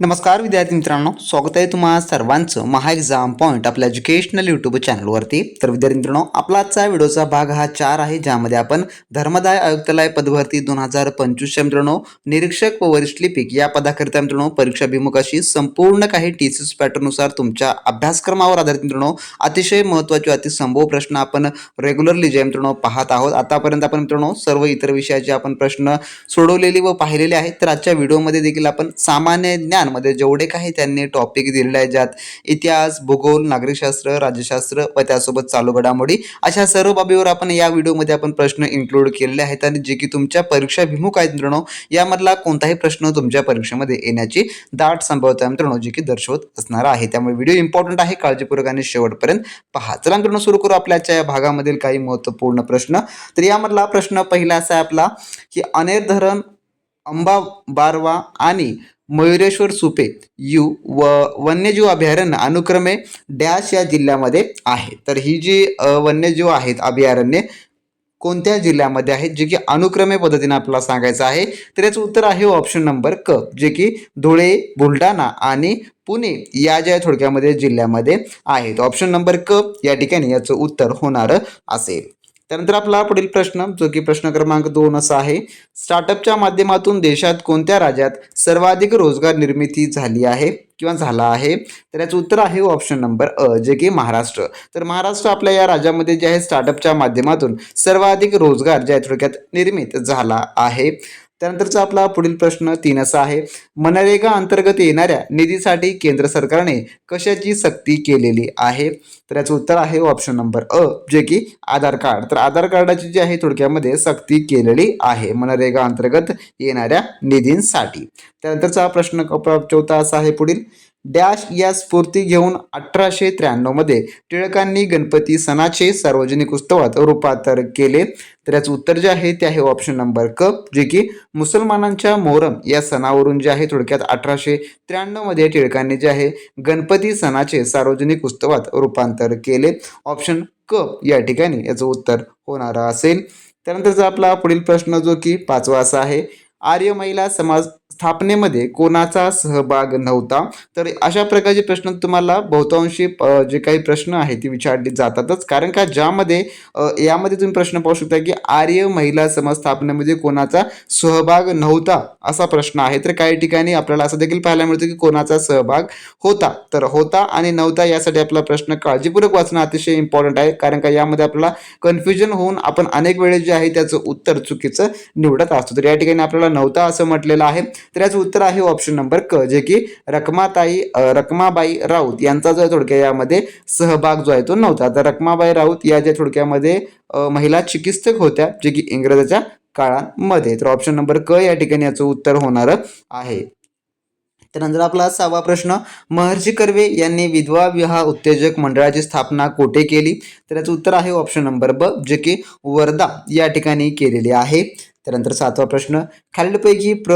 नमस्कार विद्यार्थी मित्रांनो स्वागत आहे तुम्हा सर्वांचं महा एक्झाम पॉईंट आपल्या एज्युकेशनल यूट्यूब चॅनलवरती तर विद्यार्थी मित्रांनो आपला आजचा व्हिडिओचा भाग हा चार आहे ज्यामध्ये आपण धर्मदाय आयुक्तालय पदभरती दोन हजार पंचवीसच्या मित्रांनो निरीक्षक व वरिष्ठ लिपिक या पदाकरिता मित्रांनो परीक्षाभिमुखाशी संपूर्ण काही टी सी पॅटर्ननुसार तुमच्या अभ्यासक्रमावर आधारित मित्रांनो अतिशय महत्त्वाचे अतिसंभव प्रश्न आपण रेग्युलरली जे मित्रांनो पाहत आहोत. आतापर्यंत आपण मित्रांनो सर्व इतर विषयाचे आपण प्रश्न सोडवलेली व पाहिलेले आहेत. तर आजच्या व्हिडिओमध्ये देखील आपण सामान्य ज्ञान विषयांमध्ये जेवढे काही त्यांनी टॉपिक दिलेले आहेत ज्यात इतिहास भूगोल नागरिकशास्त्र राज्यशास्त्र व त्यासोबत चालू घडामोडी अशा सर्व बाबीवर आपण या व्हिडिओमध्ये आपण प्रश्न इन्क्लूड केलेले आहेत आणि जे की तुमच्या परीक्षाभिमुख आहेत मित्रांनो यामधला कोणताही प्रश्न तुमच्या परीक्षेमध्ये येण्याची दाट संभवता मित्रांनो जे की दर्शवत असणार आहे. त्यामुळे व्हिडिओ इम्पॉर्टंट आहे काळजीपूर्वक आणि शेवटपर्यंत पहा. चला मित्रांनो सुरू करू आपल्याच्या या भागामधील काही महत्त्वपूर्ण प्रश्न. तर यामधला प्रश्न पहिला असा आहे आपला की अनेर धरण अंबा बारवा आणि मयुरेश्वर सुपे यू व वन्यजीव अभयारण्य अनुक्रमे डॅश या जिल्ह्यामध्ये आहे. तर ही जी वन्यजीव आहेत अभयारण्ये कोणत्या जिल्ह्यामध्ये आहेत जे की अनुक्रमे पद्धतीने आपल्याला सांगायचं आहे? तर याचं उत्तर आहे ऑप्शन नंबर क जे की धुळे बुलढाणा आणि पुणे या ज्या थोडक्यामध्ये जिल्ह्यामध्ये आहेत. ऑप्शन नंबर क या ठिकाणी याचं उत्तर होणार असेल. त्यानंतर आपला पुढील प्रश्न जो की प्रश्न क्रमांक दोन असा आहे. स्टार्टअपच्या माध्यमातून देशात कोणत्या राज्यात सर्वाधिक रोजगार निर्मिती झाली आहे किंवा झाला आहे? तर याचं उत्तर आहे ऑप्शन नंबर अ जे की महाराष्ट्र. तर महाराष्ट्र आपल्या या राज्यामध्ये जे आहे स्टार्टअपच्या माध्यमातून सर्वाधिक रोजगार जे आहे थोडक्यात निर्मित झाला आहे. त्यानंतरचा आपला पुढील प्रश्न तीन असा आहे. मनरेगा अंतर्गत येणाऱ्या निधीसाठी केंद्र सरकारने कशाची सक्ती केलेली आहे? तर याचं उत्तर आहे ऑप्शन नंबर अ जे की आधार कार्ड. तर आधार कार्डाची जी आहे थोडक्यामध्ये सक्ती केलेली आहे मनरेगा अंतर्गत येणाऱ्या निधींसाठी. त्यानंतरचा प्रश्न चौथा असा आहे पुढील. डॅश या स्फूर्ती घेऊन अठराशे त्र्याण्णवमध्ये टिळकांनी गणपती सणाचे सार्वजनिक उत्सवात रूपांतर केले. तर याचं उत्तर जे आहे ते आहे ऑप्शन नंबर क जे की मुसलमानांच्या मोहरम या सणावरून जे आहे थोडक्यात अठराशे त्र्याण्णवमध्ये टिळकांनी जे आहे गणपती सणाचे सार्वजनिक उत्सवात रूपांतर केले. ऑप्शन क या ठिकाणी याचं उत्तर होणार असेल. त्यानंतरचा आपला पुढील प्रश्न जो की पाचवा असा आहे आर्य महिला समाज स्थापनेमध्ये कोणाचा सहभाग नव्हता. तर अशा प्रकारचे प्रश्न तुम्हाला बहुतांशी जे काही प्रश्न आहेत ते विचारले जातातच. कारण का ज्यामध्ये यामध्ये तुम्ही प्रश्न पाहू शकता की आर्य महिला समाज स्थापनेमध्ये कोणाचा सहभाग नव्हता असा प्रश्न आहे. तर काही ठिकाणी आपल्याला असं देखील पाहायला मिळतं की कोणाचा सहभाग होता. तर होता आणि नव्हता यासाठी आपला प्रश्न काळजीपूर्वक वाचणं अतिशय इम्पॉर्टंट आहे. कारण का यामध्ये आपल्याला कन्फ्युजन होऊन आपण अनेक वेळेस जे आहे त्याचं उत्तर चुकीचं निवडत असतो. तर या ठिकाणी आपल्याला नव्हता असं म्हटलेलं आहे. तर याचं उत्तर आहे ऑप्शन नंबर क जे की रकमाताई रकमाबाई राऊत यांचा जो आहे थोडक्या यामध्ये सहभाग जो आहे तो नव्हता. तर रकमाबाई राऊत या ज्या थोडक्यामध्ये महिला चिकित्सक होत्या जे की इंग्रजाच्या काळामध्ये. तर ऑप्शन नंबर क या ठिकाणी याचं उत्तर होणार आहे. त्यानंतर आपला सहावा प्रश्न महर्षी कर्वे यांनी विधवा विवाह उत्तेजक मंडळाची स्थापना कोठे केली? तर याचं उत्तर आहे ऑप्शन नंबर ब जे की वर्धा या ठिकाणी केलेली आहे. त्यानंतर सातवा प्रश्न खालीलपैकी प्र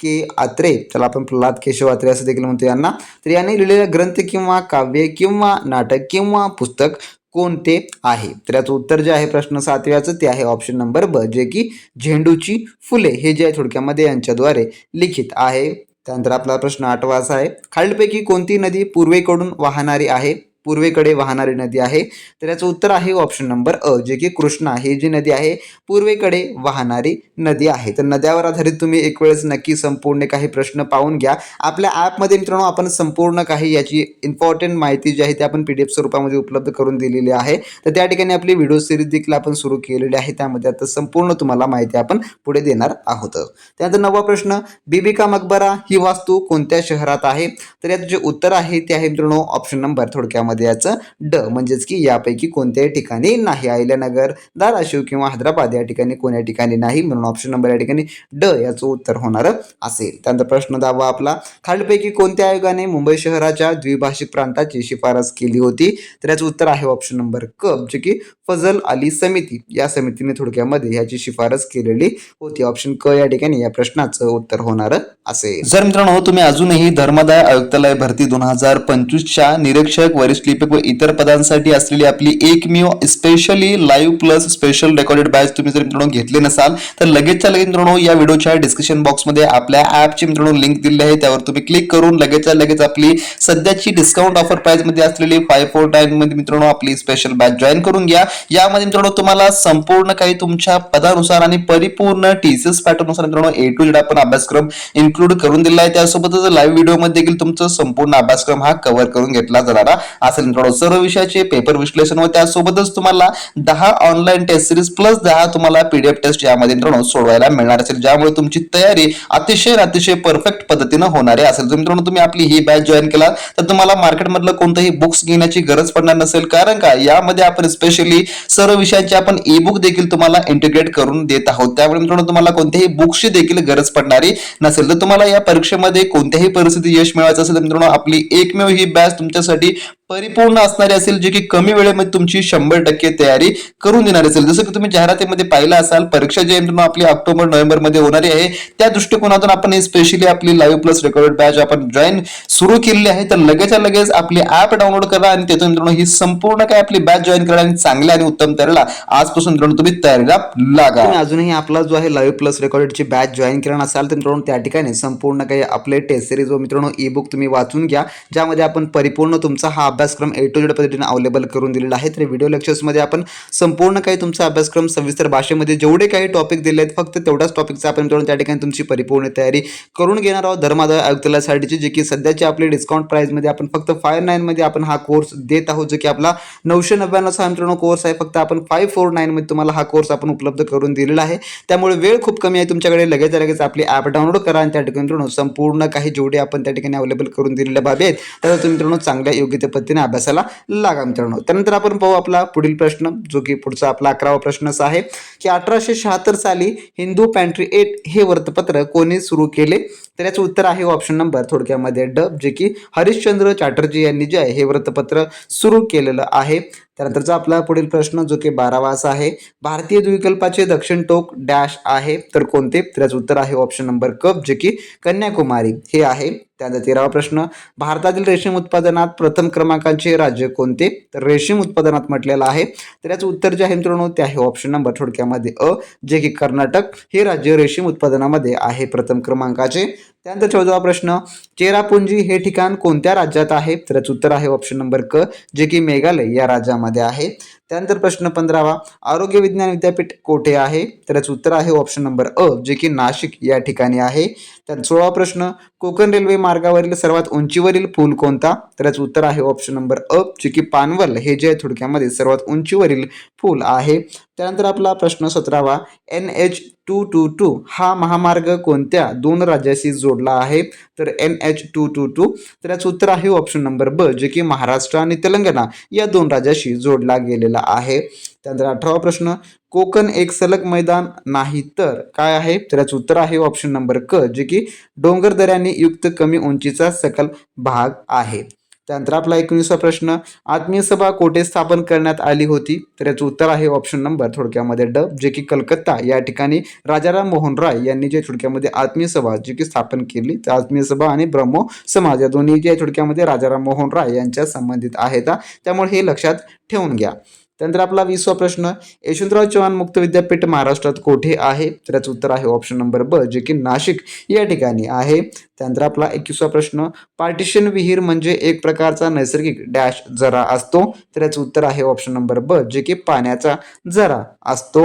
के आत्रे त्याला आपण प्रल्हाद केशव आत्रे असं देखील म्हणतो यांना. तर यांनी लिहिलेलं ग्रंथ किंवा काव्य किंवा नाटक किंवा पुस्तक कोणते आहे? तर याचं उत्तर जे आहे प्रश्न सातव्याचं ते आहे ऑप्शन नंबर ब जे की झेंडूची फुले हे जे आहे थोडक्यामध्ये यांच्याद्वारे लिखित आहे. त्यानंतर आपला प्रश्न आठवा असा आहे. खालीलपैकी कोणती नदी पूर्वेकडून वाहणारी आहे? पूर्वेकडे वाहणारी नदी आहे. तर याचं उत्तर आहे ऑप्शन नंबर अ जे की कृष्णा. ही जी नदी आहे पूर्वेकडे वाहणारी नदी आहे. तर नद्यावर आधारित तुम्ही एक वेळेस नक्की संपूर्ण काही प्रश्न पाहून घ्या. आपल्या ॲपमध्ये मित्रांनो आपण संपूर्ण काही याची इम्पॉर्टंट माहिती जी आहे ती आपण पी डी एफ स्वरूपामध्ये उपलब्ध करून दिलेली आहे. तर त्या ठिकाणी आपली व्हिडिओ सिरीज देखील आपण सुरू केलेली आहे. त्यामध्ये आता संपूर्ण तुम्हाला माहिती आपण पुढे देणार आहोत. त्यानंतर नवा प्रश्न बीबी का मकबरा ही वास्तू कोणत्या शहरात आहे? तर याचं जे उत्तर आहे ते आहे मित्रांनो ऑप्शन नंबर थोडक्यामध्ये. याचं ड म्हणजेच की यापैकी कोणत्याही ठिकाणी नाही. अहिल्यानगर धाराशिव किंवा हैदराबाद या ठिकाणी कोण्या ठिकाणी नाही. म्हणून ऑप्शन नंबर या ठिकाणी ड याचं उत्तर होणार असेल. त्यानंतर प्रश्न दावा आपला. खालीलपैकी कोणत्या आयोगाने मुंबई शहराच्या द्विभाषिक प्रांताची शिफारस केली होती? तर याचं उत्तर आहे ऑप्शन नंबर क जे की फजल अली समिती. या समितीने थोडक्यामध्ये याची शिफारस केलेली होती. ऑप्शन क या ठिकाणी या प्रश्नाचं उत्तर होणार असेल. जर मित्रांनो तुम्ही अजूनही धर्मदाय आयुक्तालय भरती दोन हजार पंचवीसच्या निरीक्षक वरिष्ठ गेस्ट क्लिपिंग व इतर पदांसाठी असलेली आपली एकमेव specially live plus special recorded batch तुम्ही जर मित्रांनो घेतले नसाल तर लगेचच्या लगेच मित्रांनो या व्हिडिओच्या डिस्क्रिप्शन बॉक्समध्ये आपल्या ॲपची मित्रांनो लिंक दिली आहे. त्यावर तुम्ही क्लिक करून लगेचच्या लगेच आपली सध्याची डिस्काउंट ऑफर प्राइसमध्ये असलेली फाय फोर टाईममध्ये मित्रांनो आपली स्पेशल बॅच जॉईन करून घ्या. यामध्ये मित्रांनो तुम्हाला संपूर्ण काही तुमच्या पदानुसार आणि परिपूर्ण टीसीएस पॅटर्नुसार मित्रांनो ए टू जेड आपण अभ्यासक्रम इन्क्लूड करून दिला आहे. त्यासोबतच लाईव्ह व्हिडिओमध्ये देखील तुमचा संपूर्ण अभ्यासक्रम हा कव्हर करून घेतला जाणारा असेल मित्रांनो सर्व विषयाचे पेपर विश्लेषण व त्यासोबतच तुम्हाला दहा ऑनलाईन टेस्ट सिरीज प्लस दहा तुम्हाला पीडीएफ टेस्ट यामध्ये मित्रांनो सोडवायला मिळणार असेल. ज्यामुळे तुमची तयारी अतिशय अतिशय परफेक्ट पद्धतीनं होणार असेल. मित्रांनो तुम्ही आपली ही बॅच जॉईन केला तर तुम्हाला मार्केटमधलं कोणतंही बुक्स घेण्याची गरज पडणार नसेल. कारण का? यामध्ये आपण स्पेशली सर्व विषयांचे आपण ई बुक देखील तुम्हाला इंटिग्रेट करून देत आहोत. त्यामुळे मित्रांनो तुम्हाला कोणत्याही बुक्सची देखील गरज पडणारी नसेल. तर तुम्हाला या परीक्षेमध्ये कोणत्याही परिस्थिती यश मिळवायचं असेल तर मित्रांनो आपली एकमेव ही बॅच तुमच्यासाठी परिपूर्ण असणारी असेल जे की कमी वेळेमध्ये तुमची शंभर टक्के तयारी करून देणार असेल. जसं की तुम्ही जाहिरातीमध्ये पाहिलं असाल परीक्षा जे आहे आपली ऑक्टोबर नोव्हेंबरमध्ये होणारी आहे. त्या दृष्टिकोनातून आपण स्पेशली आपली लाईव्ह प्लस रेकॉर्डेड बॅच आपण जॉईन सुरू केलेली आहे. तर लगेचच्या लगेच आपली ऍप डाउनलोड करा आणि त्यातून मित्रांनो ही संपूर्ण काय आपली बॅच जॉईन करा आणि चांगल्या आणि उत्तम तयारीला आजपासून मित्रांनो तुम्ही तयारीला लागा. अजूनही आपला जो आहे लाईव्ह प्लस रेकॉर्डेडची बॅच जॉईन केला असाल तर मित्रांनो त्या ठिकाणी संपूर्ण काही आपले टेस्ट सिरीज व मित्रांनो ई बुक तुम्ही वाचून घ्या ज्यामध्ये आपण परिपूर्ण तुमचा हा अभ्यासक्रम ए टू जेड पद्धतीने अवेलेबल करून दिलेला आहे. तर व्हिडिओ लेक्चर्समध्ये आपण संपूर्ण काही तुमचा अभ्यासक्रम सविस्तर भाषेमध्ये जेवढे काही टॉपिक दिले आहेत फक्त तेवढ्याच टॉपिकचा आपण मित्रांनो त्या ठिकाणी तुमची परिपूर्ण तयारी करून घेणार आहोत. धर्मादाय आयुक्तालयासाठीची जे की सध्याची आपली डिस्काउंट प्राईजमध्ये आपण फक्त फाय नाईनमध्ये आपण हा कोर्स देत आहोत जो की आपला नऊशे नव्याण्णवचा हा मित्रांनो कोर्स आहे. फक्त आपण फाय फोर नाईनमध्ये तुम्हाला हा कोर्स आपण उपलब्ध करून दिलेला आहे. त्यामुळे वेळ खूप कमी आहे. तुमच्याकडे लगेच लगेच आपली ॲप डाउनलोड करा आणि त्या ठिकाणी मित्रांनो संपूर्ण काही जेवढे आपण त्या ठिकाणी अवेलेबल करून दिलेल्या बाबी आहेत त्याचा तुम्ही मित्रांनो चांगल्या योग्य त्या पद्धतीने अभ्यासाला लागा मित्रांनो. त्यानंतर आपण पाहू आपला पुढील प्रश्न जो की पुढचा आपला अकरावा प्रश्न असा आहे की अठराशे शहात्तर साली हिंदू पॅन्ट्री एट हे वृत्तपत्र कोणी सुरू केले? तर याचं उत्तर आहे ऑप्शन नंबर थोडक्यामध्ये ड जे की हरिश्चंद्र चॅटर्जी यांनी जे आहे हे वृत्तपत्र सुरू केलेलं आहे. त्यानंतरचा आपला पुढील प्रश्न जो की बारावा असा आहे भारतीय द्विकल्पाचे दक्षिण टोक डॅश आहे. तर कोणते? त्याचं उत्तर आहे ऑप्शन नंबर कप जे की कन्याकुमारी. हे आहे त्यानंतर तेरावा प्रश्न. भारतातील रेशीम उत्पादनात प्रथम क्रमांकाचे राज्य कोणते? तर रेशीम उत्पादनात म्हटलेलं आहे. तर याचं उत्तर जे आहे मित्रांनो ते आहे ऑप्शन नंबर थोडक्यामध्ये अ जे की कर्नाटक हे राज्य रेशीम उत्पादनामध्ये आहे प्रथम क्रमांकाचे. त्यानंतर चौदावा प्रश्न. चेरापुंजी हे ठिकाण कोणत्या राज्यात आहे? तर याचं उत्तर आहे ऑप्शन नंबर क जे की मेघालय या राज्यामध्ये. मध्ये आहे. त्यानंतर प्रश्न पंधरावा आरोग्य विज्ञान विद्यापीठ कोठे आहे? तर याचं उत्तर आहे ऑप्शन नंबर अ जे की नाशिक या ठिकाणी आहे. त्यात सोळावा प्रश्न कोकण रेल्वे मार्गावरील सर्वात उंचीवरील पूल कोणता? तर याचं उत्तर आहे ऑप्शन नंबर अ जे की पानवल हे जे आहे थोडक्यामध्ये सर्वात उंचीवरील पूल आहे. त्यानंतर आपला प्रश्न सतरावा N H two two two हा महामार्ग कोणत्या दोन राज्याशी जोडला आहे? तर N H two two two तर याचं उत्तर आहे ऑप्शन नंबर ब जे की महाराष्ट्र आणि तेलंगणा या दोन राज्याशी जोडला गेलेला आहे. त्यानंतर अठरावा प्रश्न कोकण एक सलग मैदान नाही तर काय आहे? तर याचं उत्तर आहे ऑप्शन नंबर क जे की डोंगर दऱ्यांनी युक्त कमी उंचीचा सकल भाग आहे. त्यानंतर आपला एकोणीसवा प्रश्न आत्मीय सभा कोठे स्थापन करण्यात आली होती? तर याचं उत्तर आहे ऑप्शन नंबर थोडक्यामध्ये ड जे की कलकत्ता. या ठिकाणी राजाराम मोहन राय यांनी जे थोडक्यामध्ये आत्मीय सभा जी की स्थापन केली तर आत्मीय सभा आणि ब्रह्मो समाज या दोन्ही जे थोडक्यामध्ये राजाराम मोहन राय यांच्या संबंधित आहेत. त्यामुळे हे लक्षात ठेवून घ्या. त्यानंतर आपला वीसवा प्रश्न यशवंतराव चव्हाण मुक्त विद्यापीठ महाराष्ट्रात कोठे आहे? तर याचं उत्तर आहे ऑप्शन नंबर ब जे की नाशिक या ठिकाणी आहे. त्यानंतर आपला एकवीसवा प्रश्न पार्टिशन विहीर म्हणजे एक प्रकारचा नैसर्गिक डॅश जरा असतो. तर याचं उत्तर आहे ऑप्शन नंबर ब जे की पाण्याचा जरा असतो.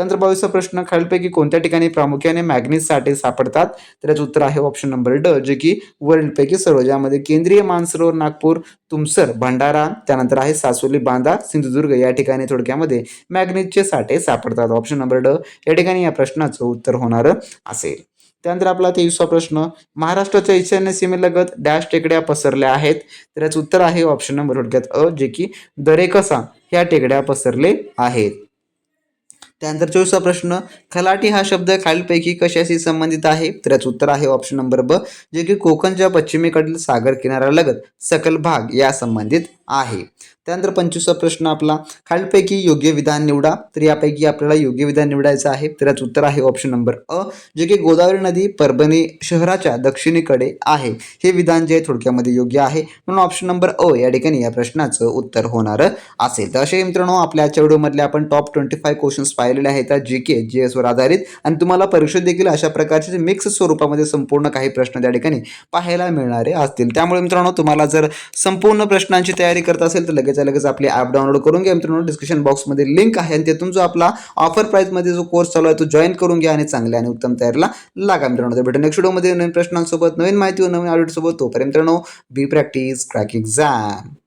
त्यानंतर बावीसचा प्रश्न खालीलपैकी कोणत्या ठिकाणी प्रामुख्याने मॅग्नीज साठे सापडतात? तर याचं उत्तर आहे ऑप्शन नंबर ड जे की वरीलपैकी सर्व ज्यामध्ये केंद्रीय मानसरोवर नागपूर तुमसर भंडारा त्यानंतर आहे सासोली बांदा सिंधुदुर्ग या ठिकाणी थोडक्यामध्ये मॅग्निसचे साठे सापडतात. ऑप्शन नंबर ड या ठिकाणी या प्रश्नाचं उत्तर होणारं असेल. त्यानंतर आपला तेवीसवा प्रश्न महाराष्ट्राच्या ईशान्य सीमेलगत डॅश टेकड्या पसरल्या आहेत. तर याचं उत्तर आहे ऑप्शन नंबर थोडक्यात अ जे की दरेकसा ह्या टेकड्या पसरले आहेत. त्यानंतर चोवीसवा प्रश्न खलाटी हा शब्द खालीलपैकी कशाशी संबंधित आहे? तर याचं उत्तर आहे ऑप्शन नंबर ब जे की कोकणच्या पश्चिमेकडील सागर किनाऱ्यालगत सकल भाग या संबंधित आहे. त्यानंतर पंचवीसचा प्रश्न आपला खालीलपैकी योग्य विधान निवडा. तर यापैकी आपल्याला योग्य विधान निवडायचं आहे तर याचं उत्तर आहे ऑप्शन नंबर अ जे की गोदावरी नदी परभणी शहराच्या दक्षिणेकडे आहे. हे विधान जे आहे थोडक्यामध्ये योग्य आहे. म्हणून ऑप्शन नंबर अ या ठिकाणी या प्रश्नाचं उत्तर होणार असेल. तर असे मित्रांनो आपल्या आजच्या व्हिडिओमधले आपण टॉप ट्वेंटी फाय क्वेश्चन्स पाहिलेले आहेत जी के जी एसवर आधारित. आणि तुम्हाला परीक्षेत देखील अशा प्रकारचे मिक्स स्वरूपामध्ये संपूर्ण काही प्रश्न त्या ठिकाणी पाहायला मिळणारे असतील. त्यामुळे मित्रांनो तुम्हाला जर संपूर्ण प्रश्नांची तयारी करत असेल तर लगेच लगेच आपली ॲप डाउनलोड करून घ्या. मित्रांनो डिस्क्रिप्शन बॉक्समध्ये लिंक आहे आणि तिथून जो आपला ऑफर प्राईजमध्ये जो कोर्स चालू आहे तो जॉईन करून घ्या आणि चांगल्या आणि उत्तम तयारीला लागा मित्रांनो. तर भेटून नेक्स्ट व्हिडिओमध्ये नवीन प्रश्नांसोबत नवीन माहिती व नवीन अपडेटसोबत तोपर्यंत मित्रांनो बी प्रॅक्टिस क्रॅक एक्झाम